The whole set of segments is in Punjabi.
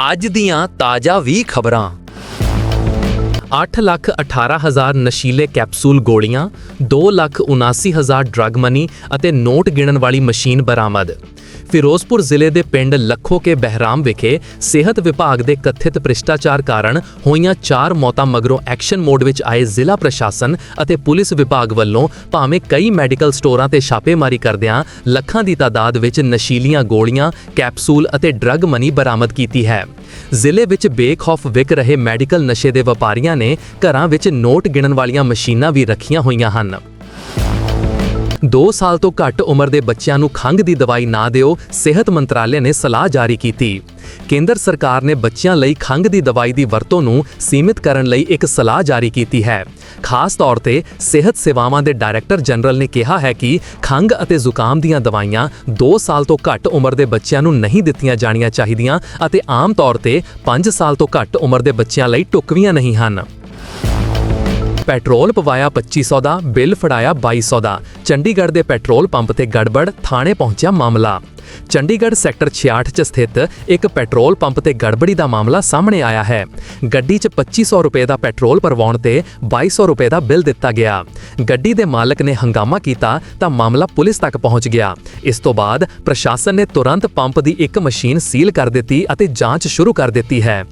ਅੱਜ ਦੀਆਂ ਤਾਜ਼ਾ ਵੀ ਖਬਰਾਂ। 8 ਲੱਖ 18 ਹਜ਼ਾਰ ਨਸ਼ੀਲੇ ਕੈਪਸੂਲ ਗੋਲੀਆਂ 2 ਲੱਖ 79 ਹਜ਼ਾਰ ਡਰੱਗ ਮਨੀ ਅਤੇ ਨੋਟ ਗਿਣਨ ਵਾਲੀ ਮਸ਼ੀਨ ਬਰਾਮਦ। ਫਿਰੋਜ਼ਪੁਰ ਜ਼ਿਲ੍ਹੇ ਦੇ ਪਿੰਡ ਲੱਖੋ ਕੇ ਬਹਿਰਾਮ ਵਿਖੇ ਸਿਹਤ ਵਿਭਾਗ ਦੇ ਕਥਿਤ ਭ੍ਰਿਸ਼ਟਾਚਾਰ ਕਾਰਨ ਹੋਈਆਂ ਚਾਰ ਮੌਤਾਂ ਮਗਰੋਂ ਐਕਸ਼ਨ ਮੋਡ ਵਿੱਚ ਆਏ ਜ਼ਿਲ੍ਹਾ ਪ੍ਰਸ਼ਾਸਨ ਅਤੇ ਪੁਲਿਸ ਵਿਭਾਗ ਵੱਲੋਂ ਭਾਵੇਂ ਕਈ ਮੈਡੀਕਲ ਸਟੋਰਾਂ ਤੇ ਛਾਪੇਮਾਰੀ ਕਰਦਿਆਂ ਲੱਖਾਂ ਦੀ ਤਾਦਾਦ ਵਿੱਚ ਨਸ਼ੀਲੀਆਂ ਗੋਲੀਆਂ, ਕੈਪਸੂਲ ਅਤੇ ਡਰੱਗ ਮਨੀ ਬਰਾਮਦ ਕੀਤੀ ਹੈ। ਜ਼ਿਲ੍ਹੇ ਵਿੱਚ ਬੇਖੌਫ ਵਿਕ ਰਹੇ ਮੈਡੀਕਲ ਨਸ਼ੇ ਦੇ ਵਪਾਰੀਆਂ ਨੇ ਘਰਾਂ ਵਿੱਚ ਨੋਟ ਗਿਣਨ ਵਾਲੀਆਂ ਮਸ਼ੀਨਾਂ ਵੀ ਰੱਖੀਆਂ ਹੋਈਆਂ ਹਨ। 2 ਸਾਲ ਤੋਂ ਘੱਟ ਉਮਰ ਦੇ ਬੱਚਿਆਂ ਨੂੰ ਖੰਘ ਦੀ ਦਵਾਈ ਨਾ ਦਿਓ, ਸਿਹਤ ਮੰਤਰਾਲੇ ਨੇ ਸਲਾਹ ਜਾਰੀ ਕੀਤੀ। ਕੇਂਦਰ ਸਰਕਾਰ ਨੇ ਬੱਚਿਆਂ ਲਈ ਖੰਘ ਦੀ ਦਵਾਈ ਦੀ ਵਰਤੋਂ ਨੂੰ ਸੀਮਿਤ ਕਰਨ ਲਈ ਇੱਕ ਸਲਾਹ ਜਾਰੀ ਕੀਤੀ ਹੈ। ਖਾਸ ਤੌਰ ਤੇ ਸਿਹਤ ਸੇਵਾਵਾਂ ਦੇ ਡਾਇਰੈਕਟਰ ਜਨਰਲ ਨੇ ਕਿਹਾ ਹੈ ਕਿ ਖੰਘ ਅਤੇ ਜ਼ੁਕਾਮ ਦੀਆਂ ਦਵਾਈਆਂ 2 ਸਾਲ ਤੋਂ ਘੱਟ ਉਮਰ ਦੇ ਬੱਚਿਆਂ ਨੂੰ ਨਹੀਂ ਦਿੱਤੀਆਂ ਜਾਣੀਆਂ ਚਾਹੀਦੀਆਂ ਅਤੇ ਆਮ ਤੌਰ ਤੇ 5 ਸਾਲ ਤੋਂ ਘੱਟ ਉਮਰ ਦੇ ਬੱਚਿਆਂ ਲਈ ਢੁਕਵੀਆਂ ਨਹੀਂ ਹਨ। ਪੈਟਰੋਲ ਪਵਾਇਆ 2500 ਦਾ, ਬਿੱਲ ਫੜਾਇਆ 2200 ਦਾ। ਚੰਡੀਗੜ੍ਹ ਦੇ ਪੈਟਰੋਲ ਪੰਪ ਤੇ ਗੜਬੜ, ਥਾਣੇ ਪਹੁੰਚਿਆ ਮਾਮਲਾ। ਚੰਡੀਗੜ੍ਹ ਸੈਕਟਰ 66 'ਚ ਸਥਿਤ ਇੱਕ ਪੈਟਰੋਲ ਪੰਪ ਤੇ ਗੜਬੜੀ ਦਾ ਮਾਮਲਾ ਸਾਹਮਣੇ ਆਇਆ ਹੈ। ਗੱਡੀ 'ਚ 2500 ਰੁਪਏ ਦਾ ਪੈਟਰੋਲ ਭਰਵਾਉਣ ਤੇ 2200 ਰੁਪਏ ਦਾ ਬਿੱਲ ਦਿੱਤਾ ਗਿਆ। ਗੱਡੀ ਦੇ ਮਾਲਕ ਨੇ ਹੰਗਾਮਾ ਕੀਤਾ ਤਾਂ ਮਾਮਲਾ ਪੁਲਿਸ ਤੱਕ ਪਹੁੰਚ ਗਿਆ। ਇਸ ਤੋਂ ਬਾਅਦ ਪ੍ਰਸ਼ਾਸਨ ਨੇ ਤੁਰੰਤ ਪੰਪ ਦੀ ਇੱਕ ਮਸ਼ੀਨ ਸੀਲ ਕਰ ਦਿੱਤੀ ਅਤੇ ਜਾਂਚ ਸ਼ੁਰੂ ਕਰ ਦਿੱਤੀ ਹੈ।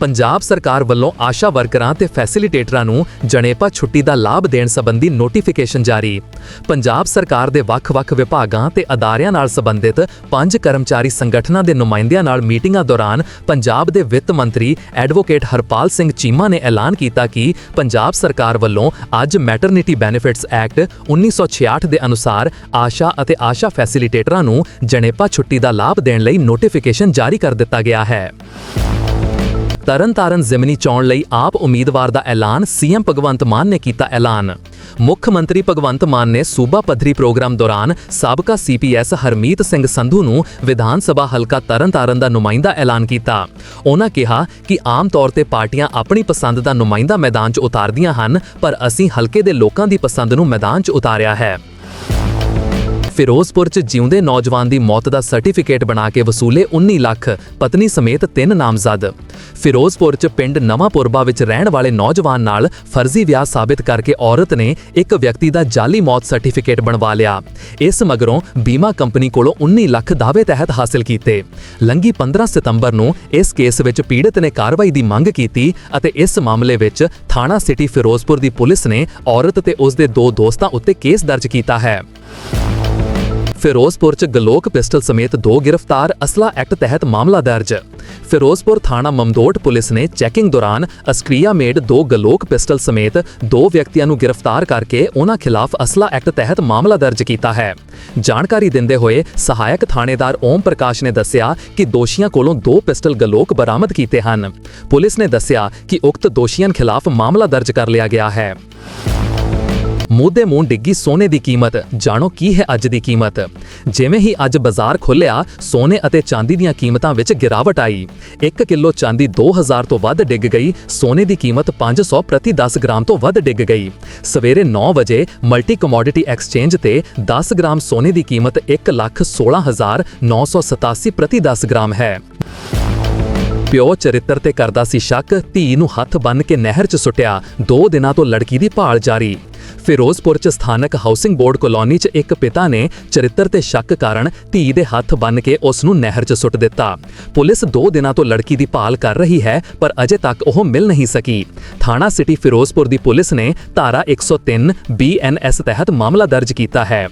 ਪੰਜਾਬ ਸਰਕਾਰ ਵੱਲੋਂ ਆਸ਼ਾ ਵਰਕਰਾਂ ਤੇ ਫੈਸਿਲਿਟੇਟਰਾਂ ਨੂੰ ਜਣੇਪਾ ਛੁੱਟੀ ਦਾ ਲਾਭ ਦੇਣ ਸੰਬੰਧੀ ਨੋਟੀਫਿਕੇਸ਼ਨ ਜਾਰੀ। ਪੰਜਾਬ ਸਰਕਾਰ ਦੇ ਵੱਖ-ਵੱਖ ਵਿਭਾਗਾਂ ਤੇ ਅਦਾਰਿਆਂ ਨਾਲ ਸੰਬੰਧਿਤ ਪੰਜ ਕਰਮਚਾਰੀ ਸੰਗਠਨਾਂ ਦੇ ਨੁਮਾਇੰਦਿਆਂ ਨਾਲ ਮੀਟਿੰਗਾਂ ਦੌਰਾਨ ਪੰਜਾਬ ਦੇ ਵਿੱਤ ਮੰਤਰੀ ਐਡਵੋਕੇਟ ਹਰਪਾਲ ਸਿੰਘ ਚੀਮਾ ਨੇ ਐਲਾਨ ਕੀਤਾ ਕਿ ਪੰਜਾਬ ਸਰਕਾਰ ਵੱਲੋਂ ਅੱਜ ਮੈਟਰਨਿਟੀ ਬੈਨੀਫਿਟਸ ਐਕਟ 1966 ਦੇ ਅਨੁਸਾਰ ਆਸ਼ਾ ਅਤੇ ਆਸ਼ਾ ਫੈਸਿਲਿਟੇਟਰਾਂ ਨੂੰ ਜਣੇਪਾ ਛੁੱਟੀ ਦਾ ਲਾਭ ਦੇਣ ਲਈ ਨੋਟੀਫਿਕੇਸ਼ਨ ਜਾਰੀ ਕਰ ਦਿੱਤਾ ਗਿਆ ਹੈ। ਤਰਨਤਾਰਨ ਜ਼ਿਮਨੀ ਚੋਣ ਲਈ ਆਪ ਉਮੀਦਵਾਰ ਦਾ ਐਲਾਨ ਸੀਐਮ ਭਗਵੰਤ ਮਾਨ ਨੇ ਕੀਤਾ ਐਲਾਨ। ਮੁੱਖ ਮੰਤਰੀ ਭਗਵੰਤ ਮਾਨ ਨੇ ਸੂਬਾ ਪੱਧਰੀ ਪ੍ਰੋਗਰਾਮ ਦੌਰਾਨ ਸਾਬਕਾ ਸੀਪੀਐਸ ਹਰਮੀਤ ਸਿੰਘ ਸੰਧੂ ਨੂੰ ਵਿਧਾਨ ਸਭਾ ਹਲਕਾ ਤਰਨਤਾਰਨ ਦਾ ਨੁਮਾਇੰਦਾ ਐਲਾਨ ਕੀਤਾ। ਉਹਨਾਂ ਕਿਹਾ ਕਿ ਆਮ ਤੌਰ ਤੇ ਪਾਰਟੀਆਂ ਆਪਣੀ ਪਸੰਦ ਦਾ ਨੁਮਾਇੰਦਾ ਮੈਦਾਨ 'ਚ ਉਤਾਰਦੀਆਂ ਹਨ, ਪਰ ਅਸੀਂ ਹਲਕੇ ਦੇ ਲੋਕਾਂ ਦੀ ਪਸੰਦ ਨੂੰ ਮੈਦਾਨ 'ਚ ਉਤਾਰਿਆ ਹੈ। ਫਿਰੋਜ਼ਪੁਰ 'ਚ ਜਿਉਂਦੇ ਨੌਜਵਾਨ ਦੀ ਮੌਤ ਦਾ ਸਰਟੀਫਿਕੇਟ ਬਣਾ ਕੇ ਵਸੂਲੇ 19 ਲੱਖ, ਪਤਨੀ ਸਮੇਤ ਤਿੰਨ ਨਾਮਜ਼ਦ। ਫਿਰੋਜ਼ਪੁਰ 'ਚ ਪਿੰਡ ਨਵਾਂਪੁਰਬਾ ਵਿੱਚ ਰਹਿਣ ਵਾਲੇ ਨੌਜਵਾਨ ਨਾਲ ਫਰਜ਼ੀ ਵਿਆਹ ਸਾਬਿਤ ਕਰਕੇ ਔਰਤ ਨੇ ਇੱਕ ਵਿਅਕਤੀ ਦਾ ਜਾਲੀ ਮੌਤ ਸਰਟੀਫਿਕੇਟ ਬਣਵਾ ਲਿਆ। ਇਸ ਮਗਰੋਂ ਬੀਮਾ ਕੰਪਨੀ ਕੋਲੋਂ 19 ਲੱਖ ਦਾਅਵੇ ਤਹਿਤ ਹਾਸਲ ਕੀਤੇ। ਲੰਗੀ 15 ਸਤੰਬਰ ਨੂੰ ਇਸ ਕੇਸ ਵਿੱਚ ਪੀੜਤ ਨੇ ਕਾਰਵਾਈ ਦੀ ਮੰਗ ਕੀਤੀ ਅਤੇ ਇਸ ਮਾਮਲੇ ਵਿੱਚ ਥਾਣਾ ਸਿਟੀ ਫਿਰੋਜ਼ਪੁਰ ਦੀ ਪੁਲਿਸ ਨੇ ਔਰਤ ਤੇ ਉਸ ਦੇ ਦੋ ਦੋਸਤਾਂ ਉੱਤੇ ਕੇਸ ਦਰਜ ਕੀਤਾ ਹੈ। ਫਿਰੋਜ਼ਪੁਰ ਚ ਗਲੋਕ ਪਿਸਟਲ ਸਮੇਤ ਦੋ ਗ੍ਰਿਫਤਾਰ ਅਸਲਾ ਐਕਟ ਤਹਿਤ ਮਾਮਲਾ ਦਰਜ। ਫਿਰੋਜ਼ਪੁਰ ਥਾਣਾ ਮਮਦੋਟ ਪੁਲਿਸ ਨੇ ਚੈਕਿੰਗ ਦੌਰਾਨ ਅਸਕਰੀਆ ਮੇਡ ਦੋ ਗਲੋਕ ਪਿਸਟਲ ਸਮੇਤ ਦੋ ਵਿਅਕਤੀਆਂ ਨੂੰ ਗ੍ਰਿਫਤਾਰ ਕਰਕੇ ਉਹਨਾਂ ਖਿਲਾਫ ਅਸਲਾ ਐਕਟ ਤਹਿਤ ਮਾਮਲਾ ਦਰਜ ਕੀਤਾ ਹੈ। ਜਾਣਕਾਰੀ ਦਿੰਦੇ ਹੋਏ ਸਹਾਇਕ ਥਾਣੇਦਾਰ ਓਮ ਪ੍ਰਕਾਸ਼ ਨੇ ਦੱਸਿਆ ਕਿ ਦੋਸ਼ੀਆਂ ਕੋਲੋਂ ਦੋ ਪਿਸਟਲ ਗਲੋਕ ਬਰਾਮਦ ਕੀਤੇ ਹਨ। ਪੁਲਿਸ ਨੇ ਦੱਸਿਆ ਕਿ ਉਕਤ ਦੋਸ਼ੀਆਂ ਖਿਲਾਫ ਮਾਮਲਾ ਦਰਜ ਕਰ ਲਿਆ ਗਿਆ ਹੈ। ਮੂੰਹ ਮੂੰਹ ਡਿੱਗੀ ਸੋਨੇ ਦੀ ਕੀਮਤ। ਜਾਣੋ ਕੀ ਹੈ ਅੱਜ ਦੀ ਕੀਮਤ। ਜਿਵੇਂ ਹੀ ਅੱਜ ਬਾਜ਼ਾਰ ਖੁੱਲਿਆ ਸੋਨੇ ਅਤੇ ਚਾਂਦੀ ਦੀਆਂ ਕੀਮਤਾਂ ਵਿੱਚ ਗਿਰਾਵਟ ਆਈ। 1 ਕਿਲੋ ਚਾਂਦੀ 2000 ਤੋਂ ਵੱਧ ਡਿੱਗ ਗਈ। ਸੋਨੇ ਦੀ ਕੀਮਤ 500 ਪ੍ਰਤੀ 10 ਗ੍ਰਾਮ ਤੋਂ ਵੱਧ ਡਿੱਗ ਗਈ। ਸਵੇਰੇ 9 ਵਜੇ ਮਲਟੀ ਕਮੋਡਿਟੀ ਐਕਸਚੇਂਜ ਤੇ 10 ਗ੍ਰਾਮ ਸੋਨੇ ਦੀ ਕੀਮਤ 116987 ਪ੍ਰਤੀ 10 ਗ੍ਰਾਮ ਹੈ। ਪਿਓ ਚਰਿੱਤਰ ਤੇ ਕਰਦਾ ਸੀ ਸ਼ੱਕ, ਧੀ ਨੂੰ ਹੱਥ ਬੰਨ ਕੇ ਨਹਿਰ 'ਚ ਸੁੱਟਿਆ। ਦੋ ਦਿਨਾਂ ਤੋਂ ਲੜਕੀ ਦੀ ਭਾਲ ਜਾਰੀ। ਫਿਰੋਜ਼ਪੁਰ 'ਚ ਸਥਾਨਕ ਹਾਊਸਿੰਗ ਬੋਰਡ ਕਲੋਨੀ 'ਚ ਇੱਕ ਪਿਤਾ ਨੇ ਚਰਿੱਤਰ ਤੇ ਸ਼ੱਕ ਕਾਰਨ ਧੀ ਦੇ ਹੱਥ ਬੰਨ ਕੇ ਉਸ ਨੂੰ ਨਹਿਰ 'ਚ ਸੁੱਟ ਦਿੱਤਾ। ਪੁਲਿਸ 2 ਦਿਨਾਂ ਤੋਂ ਲੜਕੀ ਦੀ ਭਾਲ ਕਰ ਰਹੀ ਹੈ, ਪਰ ਅਜੇ ਤੱਕ ਉਹ ਮਿਲ ਨਹੀਂ ਸਕੀ। ਥਾਣਾ ਸਿਟੀ ਫਿਰੋਜ਼ਪੁਰ ਦੀ ਪੁਲਿਸ ਨੇ ਧਾਰਾ 103 ਬੀਐਨਐਸ ਤਹਿਤ ਮਾਮਲਾ ਦਰਜ ਕੀਤਾ ਹੈ।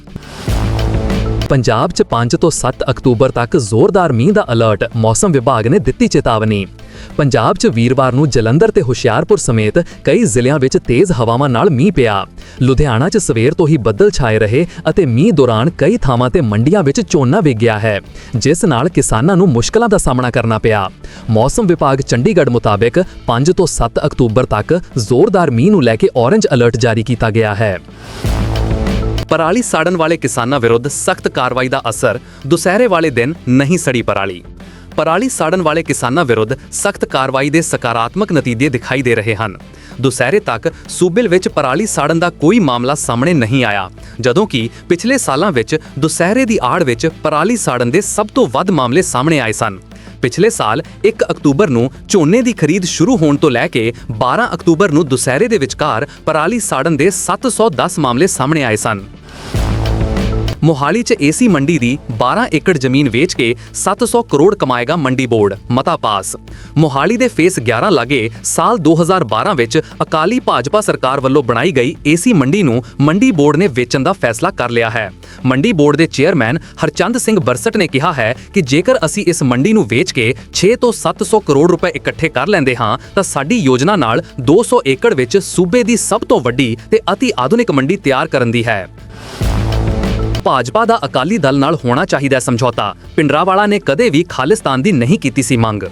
ਪੰਜਾਬ 'ਚ 5 ਤੋਂ 7 ਅਕਤੂਬਰ ਤੱਕ ਜ਼ੋਰਦਾਰ ਮੀਂਹ ਦਾ ਅਲਰਟ ਮੌਸਮ ਵਿਭਾਗ ਨੇ ਦਿੱਤੀ ਚੇਤਾਵਨੀ। ਪੰਜਾਬ 'ਚ ਵੀਰਵਾਰ ਨੂੰ ਜਲੰਧਰ ਤੇ ਹੁਸ਼ਿਆਰਪੁਰ ਸਮੇਤ ਕਈ ਜ਼ਿਲ੍ਹਿਆਂ ਵਿੱਚ ਤੇਜ਼ ਹਵਾਵਾਂ ਨਾਲ ਮੀਂਹ ਪਿਆ। ਲੁਧਿਆਣਾ 'ਚ ਸਵੇਰ ਤੋਂ ਹੀ ਬੱਦਲ ਛਾਏ ਰਹੇ ਅਤੇ ਮੀਂਹ ਦੌਰਾਨ ਕਈ ਥਾਵਾਂ ਤੇ ਮੰਡੀਆਂ ਵਿੱਚ ਝੋਨਾ ਵਿਕ ਗਿਆ ਹੈ, ਜਿਸ ਨਾਲ ਕਿਸਾਨਾਂ ਨੂੰ ਮੁਸ਼ਕਲਾਂ ਦਾ ਸਾਹਮਣਾ ਕਰਨਾ ਪਿਆ। ਮੌਸਮ ਵਿਭਾਗ ਚੰਡੀਗੜ੍ਹ ਮੁਤਾਬਕ 5 ਤੋਂ 7 ਅਕਤੂਬਰ ਤੱਕ ਜ਼ੋਰਦਾਰ ਮੀਂਹ ਨੂੰ ਲੈ ਕੇ ਔਰੰਜ ਅਲਰਟ ਜਾਰੀ ਕੀਤਾ ਗਿਆ ਹੈ। ਪਰਾਲੀ ਸਾੜਨ ਵਾਲੇ ਕਿਸਾਨਾਂ ਵਿਰੁੱਧ ਸਖਤ ਕਾਰਵਾਈ ਦਾ ਅਸਰ ਦੁਸਹਿਰੇ ਵਾਲੇ ਦਿਨ ਨਹੀਂ ਸੜੀ ਪਰਾਲੀ। ਪਰਾਲੀ ਸਾੜਨ ਵਾਲੇ ਕਿਸਾਨਾਂ ਵਿਰੁੱਧ ਸਖਤ ਕਾਰਵਾਈ ਦੇ ਸਕਾਰਾਤਮਕ ਨਤੀਜੇ ਦਿਖਾਈ ਦੇ ਰਹੇ ਹਨ। ਦੁਸਹਿਰੇ ਤੱਕ ਸੂਬੇ ਵਿੱਚ ਪਰਾਲੀ ਸਾੜਨ ਦਾ ਕੋਈ ਮਾਮਲਾ ਸਾਹਮਣੇ ਨਹੀਂ ਆਇਆ, ਜਦੋਂ ਕਿ ਪਿਛਲੇ ਸਾਲਾਂ ਵਿੱਚ ਦੁਸਹਿਰੇ ਦੀ ਆੜ ਵਿੱਚ ਪਰਾਲੀ ਸਾੜਨ ਦੇ ਸਭ ਤੋਂ ਵੱਧ ਮਾਮਲੇ ਸਾਹਮਣੇ ਆਏ ਸਨ। ਪਿਛਲੇ ਸਾਲ 1 ਅਕਤੂਬਰ ਨੂੰ ਝੋਨੇ ਦੀ ਖਰੀਦ ਸ਼ੁਰੂ ਹੋਣ ਤੋਂ ਲੈ ਕੇ 12 ਅਕਤੂਬਰ ਨੂੰ ਦੁਸਹਿਰੇ ਦੇ ਵਿਚਕਾਰ ਪਰਾਲੀ ਸਾੜਨ ਦੇ 710 ਮਾਮਲੇ ਸਾਹਮਣੇ ਆਏ ਸਨ। ਮੋਹਾਲੀ 'ਚ ਏਸੀ ਮੰਡੀ ਦੀ 12 ਏਕੜ ਜ਼ਮੀਨ ਵੇਚ ਕੇ 700 ਕਰੋੜ ਕਮਾਏਗਾ ਮੰਡੀ ਬੋਰਡ, ਮਤਾ ਪਾਸ। ਮੋਹਾਲੀ ਦੇ ਫੇਸ 11 ਲਾਗੇ ਸਾਲ 2012 ਵਿੱਚ ਅਕਾਲੀ ਭਾਜਪਾ ਸਰਕਾਰ ਵੱਲੋਂ ਬਣਾਈ ਗਈ ਏਸੀ ਮੰਡੀ ਨੂੰ ਮੰਡੀ ਬੋਰਡ ਨੇ ਵੇਚਣ ਦਾ ਫੈਸਲਾ ਕਰ ਲਿਆ ਹੈ। ਮੰਡੀ ਬੋਰਡ ਦੇ ਚੇਅਰਮੈਨ ਹਰਚੰਦ ਸਿੰਘ ਬਰਸਟ ਨੇ ਕਿਹਾ ਹੈ ਕਿ ਜੇਕਰ ਅਸੀਂ ਇਸ ਮੰਡੀ ਨੂੰ ਵੇਚ ਕੇ 6 ਤੋਂ 700 ਕਰੋੜ ਰੁਪਏ ਇਕੱਠੇ ਕਰ ਲੈਂਦੇ ਹਾਂ, ਤਾਂ ਸਾਡੀ ਯੋਜਨਾ ਨਾਲ 200 ਏਕੜ ਵਿੱਚ ਸੂਬੇ ਦੀ ਸਭ ਤੋਂ ਵੱਡੀ ਤੇ ਅਤੀ ਆਧੁਨਿਕ ਮੰਡੀ ਤਿਆਰ ਕਰਨ ਦੀ ਹੈ। ਭਾਜਪਾ ਦਾ ਅਕਾਲੀ ਦਲ ਨਾਲ ਹੋਣਾ ਚਾਹੀਦਾ ਸਮਝੌਤਾ। ਪਿੰਡਰਾਵਾਲਾ ਨੇ ਕਦੇ ਵੀ ਖਾਲਿਸਤਾਨ ਦੀ ਨਹੀਂ ਕੀਤੀ ਸੀ ਮੰਗ।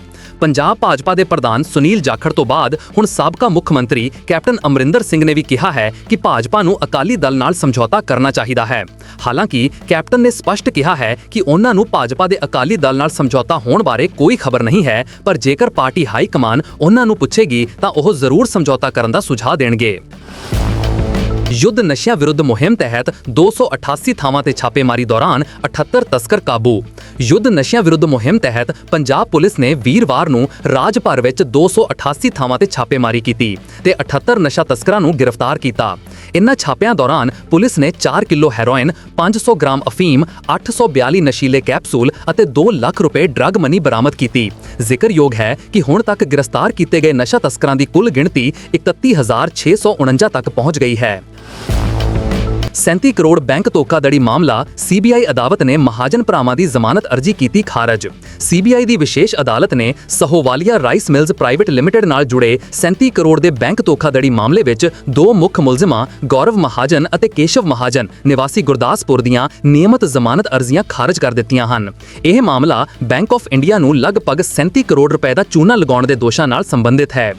ਪੰਜਾਬ ਭਾਜਪਾ ਦੇ ਪ੍ਰਧਾਨ ਸੁਨੀਲ ਜਾਖੜ ਤੋਂ ਬਾਅਦ ਹੁਣ ਸਾਬਕਾ ਮੁੱਖ ਮੰਤਰੀ ਕੈਪਟਨ ਅਮਰਿੰਦਰ ਸਿੰਘ ਨੇ ਵੀ ਕਿਹਾ ਹੈ ਕਿ ਭਾਜਪਾ ਨੂੰ ਅਕਾਲੀ ਦਲ ਨਾਲ ਸਮਝੌਤਾ ਕਰਨਾ ਚਾਹੀਦਾ ਹੈ। ਹਾਲਾਂਕਿ ਕੈਪਟਨ ਨੇ ਸਪਸ਼ਟ ਕਿਹਾ ਹੈ ਕਿ ਉਹਨਾਂ ਨੂੰ ਭਾਜਪਾ ਦੇ ਅਕਾਲੀ ਦਲ ਨਾਲ ਸਮਝੌਤਾ ਹੋਣ ਬਾਰੇ ਕੋਈ ਖਬਰ ਨਹੀਂ ਹੈ, ਪਰ ਜੇਕਰ ਪਾਰਟੀ ਹਾਈ ਕਮਾਨ ਉਹਨਾਂ ਨੂੰ ਪੁੱਛੇਗੀ ਤਾਂ ਉਹ ਜ਼ਰੂਰ ਸਮਝੌਤਾ ਕਰਨ ਦਾ ਸੁਝਾਅ ਦੇਣਗੇ। ਯੁੱਧ ਨਸ਼ਿਆਂ ਵਿਰੁੱਧ ਮੁਹਿੰਮ ਤਹਿਤ 288 ਥਾਵਾਂ ਤੇ ਛਾਪੇਮਾਰੀ ਦੌਰਾਨ 78 ਤਸਕਰ ਕਾਬੂ। ਯੁੱਧ ਨਸ਼ਿਆਂ ਵਿਰੁੱਧ ਮੁਹਿੰਮ ਤਹਿਤ ਪੰਜਾਬ ਪੁਲਿਸ ਨੇ ਵੀਰਵਾਰ ਨੂੰ ਰਾਜ ਭਰ ਵਿੱਚ 288 ਥਾਵਾਂ ਤੇ ਛਾਪੇਮਾਰੀ ਕੀਤੀ ਤੇ 78 ਨਸ਼ਾ ਤਸਕਰਾਂ ਨੂੰ ਗ੍ਰਿਫਤਾਰ ਕੀਤਾ। ਇਨ੍ਹਾਂ ਛਾਪਿਆਂ ਦੌਰਾਨ ਪੁਲਿਸ ਨੇ 4 ਕਿਲੋ ਹੈਰੋਇਨ 500 ਗ੍ਰਾਮ ਅਫੀਮ 842 ਨਸ਼ੀਲੇ ਕੈਪਸੂਲ ਅਤੇ 2 ਲੱਖ ਰੁਪਏ ਡਰੱਗ ਮਨੀ ਬਰਾਮਦ ਕੀਤੀ। ਜ਼ਿਕਰਯੋਗ ਹੈ ਕਿ ਹੁਣ ਤੱਕ ਗ੍ਰਿਫਤਾਰ ਕੀਤੇ ਗਏ ਨਸ਼ਾ ਤਸਕਰਾਂ ਦੀ ਕੁੱਲ ਗਿਣਤੀ 31649 ਤੱਕ ਪਹੁੰਚ ਗਈ ਹੈ। 37 ਕਰੋੜ ਬੈਂਕ ਧੋਖਾਧੜੀ ਮਾਮਲਾ ਸੀਬੀਆਈ ਅਦਾਲਤ ਨੇ ਮਹਾਜਨ ਭਰਾਵਾਂ ਦੀ ਜ਼ਮਾਨਤ ਅਰਜ਼ੀ ਕੀਤੀ ਖਾਰਜ। ਸੀਬੀਆਈ ਦੀ ਵਿਸ਼ੇਸ਼ ਅਦਾਲਤ ਨੇ Sahowalia rice mills private limited ਨਾਲ ਜੁੜੇ 37 ਕਰੋੜ ਦੇ ਬੈਂਕ ਧੋਖਾਧੜੀ ਮਾਮਲੇ ਵਿੱਚ ਦੋ ਮੁੱਖ ਮੁਲਜ਼ਮਾਂ, ਗੌਰਵ ਮਹਾਜਨ ਅਤੇ ਕੇਸ਼ਵ ਮਹਾਜਨ, ਨਿਵਾਸੀ ਗੁਰਦਾਸਪੁਰ ਦੀਆਂ ਨਿਯਮਤ ਜ਼ਮਾਨਤ ਅਰਜ਼ੀਆਂ ਖਾਰਜ ਕਰ ਦਿੱਤੀਆਂ ਹਨ। ਇਹ ਮਾਮਲਾ ਬੈਂਕ ਆਫ ਇੰਡੀਆ ਨੂੰ ਲਗਭਗ 37 ਕਰੋੜ ਰੁਪਏ ਦਾ ਚੂਨਾ ਲਗਾਉਣ ਦੇ ਦੋਸ਼ਾਂ ਨਾਲ ਸੰਬੰਧਿਤ ਹੈ।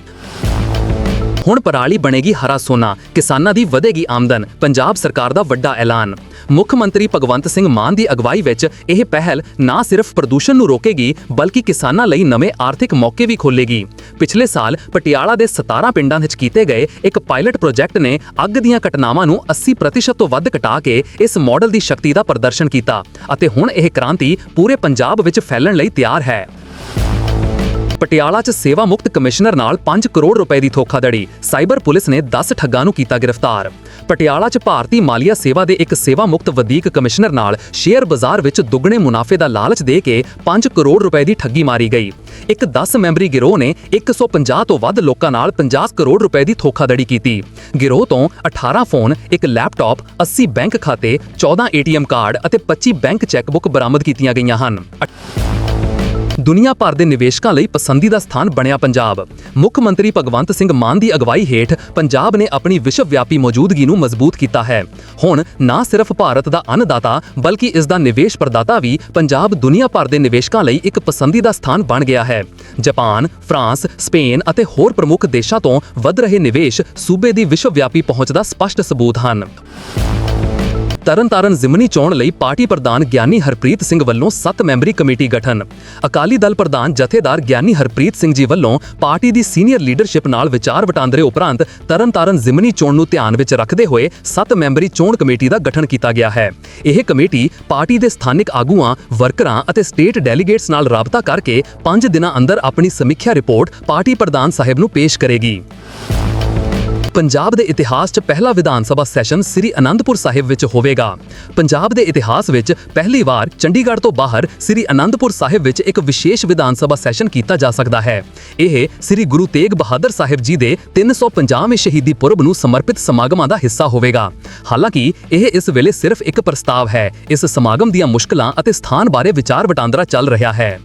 ਹੁਣ ਪਰਾਲੀ ਬਣੇਗੀ ਹਰਾ ਸੋਨਾ। ਕਿਸਾਨਾਂ ਦੀ ਵਧੇਗੀ ਆਮਦਨ, ਪੰਜਾਬ ਸਰਕਾਰ ਦਾ ਵੱਡਾ ਐਲਾਨ। ਮੁੱਖ ਮੰਤਰੀ ਭਗਵੰਤ ਸਿੰਘ ਮਾਨ ਦੀ ਅਗਵਾਈ ਵਿੱਚ ਇਹ ਪਹਿਲ ਨਾ ਸਿਰਫ ਪ੍ਰਦੂਸ਼ਣ ਨੂੰ ਰੋਕੇਗੀ, ਬਲਕਿ ਕਿਸਾਨਾਂ ਲਈ ਨਵੇਂ ਆਰਥਿਕ ਮੌਕੇ ਵੀ ਖੋਲੇਗੀ ਪਿਛਲੇ ਸਾਲ ਪਟਿਆਲਾ ਦੇ 17 ਪਿੰਡਾਂ ਵਿੱਚ ਕੀਤੇ ਗਏ ਇੱਕ ਪਾਇਲਟ ਪ੍ਰੋਜੈਕਟ ਨੇ ਅੱਗ ਦੀਆਂ ਘਟਨਾਵਾਂ ਨੂੰ 80% ਤੋਂ ਵੱਧ ਘਟਾ ਕੇ ਇਸ ਮਾਡਲ ਦੀ ਸ਼ਕਤੀ ਦਾ ਪ੍ਰਦਰਸ਼ਨ ਕੀਤਾ ਅਤੇ ਹੁਣ ਇਹ ਕ੍ਰਾਂਤੀ ਪੂਰੇ ਪੰਜਾਬ ਵਿੱਚ ਫੈਲਣ ਲਈ ਤਿਆਰ ਹੈ। ਪਟਿਆਲਾ 'ਚ ਸੇਵਾ ਮੁਕਤ ਕਮਿਸ਼ਨਰ ਨਾਲ 5 ਕਰੋੜ ਰੁਪਏ ਦੀ ਧੋਖਾਧੜੀ। ਸਾਈਬਰ ਪੁਲਿਸ ਨੇ 10 ਠੱਗਾਂ ਨੂੰ ਕੀਤਾ ਗ੍ਰਿਫਤਾਰ। ਪਟਿਆਲਾ 'ਚ ਭਾਰਤੀ ਮਾਲੀਆ ਸੇਵਾ ਦੇ ਇੱਕ ਸੇਵਾ ਮੁਕਤ ਵਧੀਕ ਕਮਿਸ਼ਨਰ ਨਾਲ ਸ਼ੇਅਰ ਬਾਜ਼ਾਰ ਵਿੱਚ ਦੁੱਗਣੇ ਮੁਨਾਫੇ ਦਾ ਲਾਲਚ ਦੇ ਕੇ 5 ਕਰੋੜ ਰੁਪਏ ਦੀ ਠੱਗੀ ਮਾਰੀ ਗਈ। ਇੱਕ 10 ਮੈਂਬਰੀ ਗਿਰੋਹ ਨੇ 150 ਤੋਂ ਵੱਧ ਲੋਕਾਂ ਨਾਲ 50 ਕਰੋੜ ਰੁਪਏ ਦੀ ਧੋਖਾਧੜੀ ਕੀਤੀ। ਗਿਰੋਹ ਤੋਂ 18 ਫੋਨ, ਇੱਕ ਲੈਪਟਾਪ 80 ਬੈਂਕ ਖਾਤੇ 14 ਏਟੀਐਮ ਕਾਰਡ ਅਤੇ 25 ਬੈਂਕ ਚੈੱਕਬੁੱਕ ਬਰਾਮਦ ਕੀਤੀਆਂ ਗਈਆਂ ਹਨ। ਦੁਨੀਆ ਭਰ ਦੇ ਨਿਵੇਸ਼ਕਾਂ ਲਈ ਪਸੰਦੀਦਾ ਸਥਾਨ ਬਣਿਆ ਪੰਜਾਬ। ਮੁੱਖ ਮੰਤਰੀ ਭਗਵੰਤ ਸਿੰਘ ਮਾਨ ਦੀ ਅਗਵਾਈ ਹੇਠ ਪੰਜਾਬ ਨੇ ਆਪਣੀ ਵਿਸ਼ਵ ਵਿਆਪੀ ਮੌਜੂਦਗੀ ਨੂੰ ਮਜ਼ਬੂਤ ਕੀਤਾ ਹੈ। ਹੁਣ ਨਾ ਸਿਰਫ ਭਾਰਤ ਦਾ ਅੰਨਦਾਤਾ, ਬਲਕਿ ਇਸ ਦਾ ਨਿਵੇਸ਼ ਪ੍ਰਦਾਤਾ ਵੀ ਪੰਜਾਬ ਦੁਨੀਆ ਭਰ ਦੇ ਨਿਵੇਸ਼ਕਾਂ ਲਈ ਇੱਕ ਪਸੰਦੀਦਾ ਸਥਾਨ ਬਣ ਗਿਆ ਹੈ। ਜਾਪਾਨ, ਫਰਾਂਸ, ਸਪੇਨ ਅਤੇ ਹੋਰ ਪ੍ਰਮੁੱਖ ਦੇਸ਼ਾਂ ਤੋਂ ਵੱਧ ਰਹੇ ਨਿਵੇਸ਼ ਸੂਬੇ ਦੀ ਵਿਸ਼ਵ ਵਿਆਪੀ ਪਹੁੰਚ ਦਾ ਸਪਸ਼ਟ ਸਬੂਤ ਹਨ। ਤਰਨਤਾਰਨ ਜ਼ਿਮਨੀ ਚੋਣ ਲਈ ਪਾਰਟੀ ਪ੍ਰਧਾਨ ਗਿਆਨੀ ਹਰਪ੍ਰੀਤ ਸਿੰਘ ਵੱਲੋਂ 7 ਮੈਂਬਰੀ ਕਮੇਟੀ ਗਠਨ। ਅਕਾਲੀ ਦਲ ਪ੍ਰਧਾਨ ਜਥੇਦਾਰ ਗਿਆਨੀ ਹਰਪ੍ਰੀਤ ਸਿੰਘ ਜੀ ਵੱਲੋਂ ਪਾਰਟੀ ਦੀ ਸੀਨੀਅਰ ਲੀਡਰਸ਼ਿਪ ਨਾਲ ਵਿਚਾਰ ਵਟਾਂਦਰੇ ਉਪਰੰਤ ਤਰਨਤਾਰਨ ਜ਼ਿਮਨੀ ਚੋਣ ਨੂੰ ਧਿਆਨ ਵਿੱਚ ਰੱਖਦੇ ਹੋਏ 7 ਮੈਂਬਰੀ ਚੋਣ ਕਮੇਟੀ ਦਾ ਗਠਨ ਕੀਤਾ ਗਿਆ ਹੈ। ਇਹ ਕਮੇਟੀ ਪਾਰਟੀ ਦੇ ਸਥਾਨਕ ਆਗੂਆਂ, ਵਰਕਰਾਂ ਅਤੇ ਸਟੇਟ ਡੈਲੀਗੇਟਸ ਨਾਲ ਰਾਬਤਾ ਕਰਕੇ 5 ਦਿਨਾਂ ਅੰਦਰ ਆਪਣੀ ਸਮੀਖਿਆ ਰਿਪੋਰਟ ਪਾਰਟੀ ਪ੍ਰਧਾਨ ਸਾਹਿਬ ਨੂੰ ਪੇਸ਼ ਕਰੇਗੀ। ਪੰਜਾਬ ਦੇ ਇਤਿਹਾਸ 'ਚ ਪਹਿਲਾ ਵਿਧਾਨ ਸਭਾ ਸੈਸ਼ਨ ਸ੍ਰੀ ਅਨੰਦਪੁਰ ਸਾਹਿਬ ਵਿੱਚ ਹੋਵੇਗਾ। ਪੰਜਾਬ ਦੇ ਇਤਿਹਾਸ ਵਿੱਚ ਪਹਿਲੀ ਵਾਰ ਚੰਡੀਗੜ੍ਹ ਤੋਂ ਬਾਹਰ ਸ੍ਰੀ ਅਨੰਦਪੁਰ ਸਾਹਿਬ ਵਿੱਚ ਇੱਕ ਵਿਸ਼ੇਸ਼ ਵਿਧਾਨ ਸਭਾ ਸੈਸ਼ਨ ਕੀਤਾ ਜਾ ਸਕਦਾ ਹੈ। ਇਹ ਸ੍ਰੀ ਗੁਰੂ ਤੇਗ ਬਹਾਦਰ ਸਾਹਿਬ ਜੀ ਦੇ 350ਵੇਂ ਸ਼ਹੀਦੀ ਪੁਰਬ ਨੂੰ ਸਮਰਪਿਤ ਸਮਾਗਮਾਂ ਦਾ ਹਿੱਸਾ ਹੋਵੇਗਾ। ਹਾਲਾਂਕਿ ਇਹ ਇਸ ਵੇਲੇ ਸਿਰਫ ਇੱਕ ਪ੍ਰਸਤਾਵ ਹੈ। ਇਸ ਸਮਾਗਮ ਦੀਆਂ ਮੁਸ਼ਕਲਾਂ ਅਤੇ ਸਥਾਨ ਬਾਰੇ ਵਿਚਾਰ ਵਟਾਂਦਰਾ ਚੱਲ ਰਿਹਾ ਹੈ।